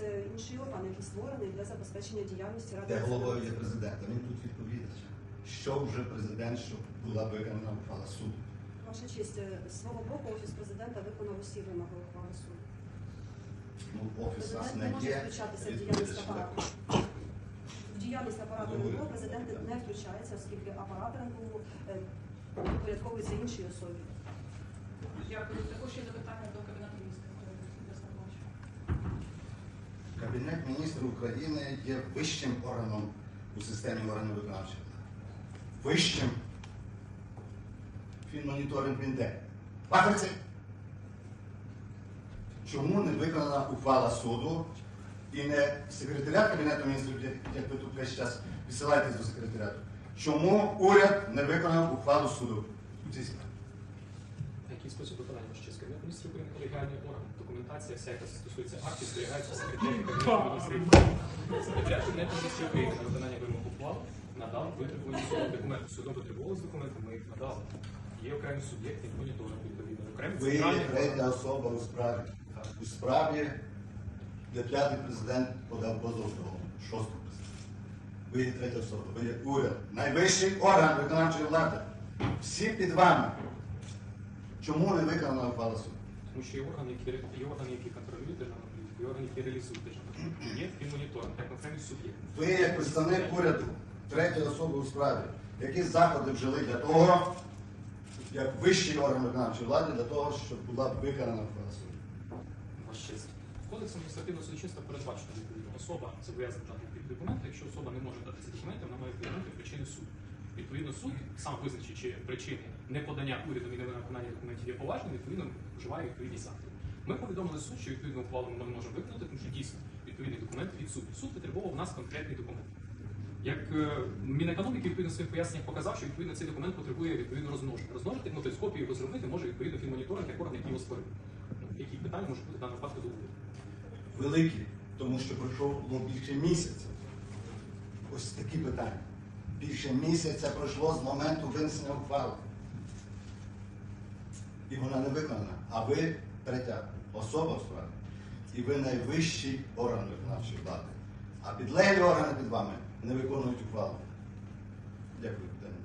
це інший орган, який створений для забезпечення діяльності ради. Де головою є президент, а він тут відповідач. Що вже президент, щоб була виконана ухвала суду? Ваша честь, е, з свого боку офіс президента виконав усі вимоги ухвали суду. Ну, офіс у нас Президент не не може є включатися в діяльність відповідач. апарату. В діяльність апарату Добре. РНБО президент не включається, оскільки апарат РНБО е, підпорядковується іншій особі. Дякую. Також є запитання до Кабінету міністрів. Ярослав Кабінет міністрів України є вищим органом у системі органів виконавчої. Вищим. Фінмоніторинг він де? Фахівці? Чому не виконана ухвала суду і не секретаріат Кабінету міністрів, як- ви тут весь час відсилаєтесь до секретаріату? Чому уряд не виконав ухвалу суду Який спосіб виконання? Кабінет міністрів України колегіальний орган. Документація вся, яка стосується актів, зберігається в секретарі Кабінету міністрів. Кабінету міністрів України на виконання вимог ухвал надав витребувані документи. Судом потребувалися документи, ми їх надали. Є окремі суб'єкти моніторингу відповідно. Окремі Ви є третя особа у справі. У справі, де п'ятий президент подав позов до шостого президента. Ви є третя особа, ви є уряд, найвищий орган виконавчої влади. Всі під вами. Чому не виконана ухвала суду? Тому що є органи, які, є органи, які контролюють державну політику, є органи, які реалізують державну політику. Є фінмоніторинг, як окремі суб'єкти. Ви як представник уряду, третя особа у справі. Які заходи вжили для того, як вищий орган виконавчої влади, для того, щоб була виконана ухвала суду? Ваш честь. Кодексом адміністративного судочинства передбачено відповідно. Особа зобов'язана дати документи. Якщо особа не може дати ці документи, вона має повідомити причини суду. Відповідно, суд сам визначить, чи причини неподання урядом і невиконання документів є поважними, відповідно вживає відповідні заходи. Ми повідомили суд, що відповідно ухвалу ми не можемо виконати, тому що дійсно відповідний документ від суду. Суд витребував у нас конкретний документ. Як е, Мінекономіки відповідно своїх поясненнях показав, що відповідно цей документ потребує відповідно розмноження. Розмножити, ну тобто копію його зробити може відповідно фінмоніторинг, як орган, який його створив. Ну, Які питання можуть бути в даному випадку до уряду? великі, тому що пройшло було більше місяця. Ось такі питання. Більше місяця пройшло з моменту винесення ухвали. І вона не виконана. А ви третя особа в справі. І ви найвищий орган виконавчої влади. А підлеглі органи під вами не виконують ухвалу. Дякую. Питання.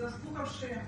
Заслухавши